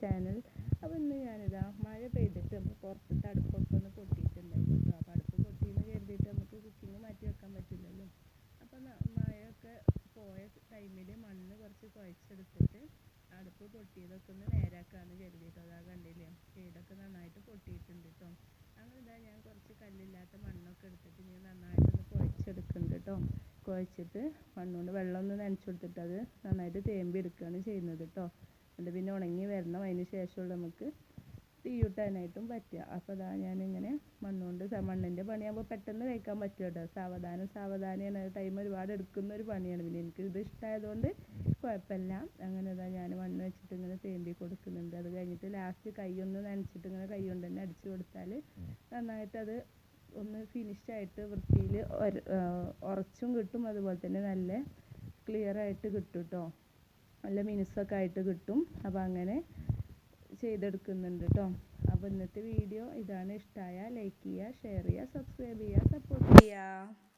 Channel അപ്പോൾ ഇന്ന് ഞാനിതാ മഴ പെയ്തിട്ട് നമ്മൾ പുറത്തത്തെ അടുപ്പൊക്കെ ഒന്ന് പൊട്ടിയിട്ടുണ്ടായിരുന്നു. കേട്ടോ അപ്പോൾ അടുപ്പ് പൊട്ടിയെന്ന് കരുതിയിട്ട് നമുക്ക് കുക്കിംഗ് മാറ്റി വെക്കാൻ പറ്റില്ലല്ലോ. അപ്പോൾ മഴയൊക്കെ പോയ ടൈമിൽ മണ്ണ് കുറച്ച് കുഴച്ചെടുത്തിട്ട് അടുപ്പ് പൊട്ടിയതൊക്കെ ഒന്ന് നേരാക്കാമെന്ന് കരുതിയിട്ടോ അതാ കണ്ടില്ലേ? സൈഡൊക്കെ നന്നായിട്ട് പൊട്ടിയിട്ടുണ്ട് കേട്ടോ അങ്ങനെ ഇതാ ഞാൻ കുറച്ച് കല്ലില്ലാത്ത മണ്ണൊക്കെ എടുത്തിട്ട് ഞാൻ നന്നായിട്ടൊന്ന് കുഴച്ചെടുക്കുന്നുണ്ട് കേട്ടോ കുഴച്ചിട്ട് മണ്ണുകൊണ്ട് വെള്ളം ഒന്ന് നനച്ചു കൊടുത്തിട്ട് അത് നന്നായിട്ട് തേമ്പി എടുക്കുകയാണ് ചെയ്യുന്നത് കേട്ടോ എന്നിട്ട് പിന്നെ ഉണങ്ങി വരണം അതിന് ശേഷമുള്ള നമുക്ക് തീയൂട്ടാനായിട്ടും പറ്റുക. അപ്പോൾ അതാ ഞാനിങ്ങനെ മണ്ണുകൊണ്ട് മണ്ണിന്റെ പണിയാകുമ്പോൾ പെട്ടെന്ന് കഴിക്കാൻ പറ്റും കേട്ടോ. സാവധാനം സാവധാനമാണ് ടൈം ഒരുപാട് എടുക്കുന്ന ഒരു പണിയാണ്. പിന്നെ എനിക്ക് ഇത് ഇഷ്ടമായതുകൊണ്ട് കുഴപ്പമില്ല. അങ്ങനെ ഇതാ ഞാൻ മണ്ണ് വെച്ചിട്ട് ഇങ്ങനെ തേമ്പി കൊടുക്കുന്നുണ്ട്. അത് കഴിഞ്ഞിട്ട് ലാസ്റ്റ് കൈയൊന്ന് നനച്ചിട്ട് ഇങ്ങനെ കൈ കൊണ്ട് തന്നെ അടിച്ചു കൊടുത്താൽ നന്നായിട്ട് അത് ഒന്ന് ഫിനിഷ് ആയിട്ട് വൃത്തിയിൽ ഉറച്ചും കിട്ടും. അതുപോലെ തന്നെ നല്ല ക്ലിയർ ആയിട്ട് കിട്ടും കേട്ടോ നല്ല മിനുസൊക്കെ ആയിട്ട് കിട്ടും. അപ്പോൾ അങ്ങനെ ചെയ്തെടുക്കുന്നുണ്ട് കേട്ടോ അപ്പോൾ ഇന്നത്തെ വീഡിയോ ഇതാണ്. ഇഷ്ടമായ ലൈക്ക് ചെയ്യുക ഷെയർ ചെയ്യുക സബ്സ്ക്രൈബ് ചെയ്യുക സപ്പോർട്ട് ചെയ്യുക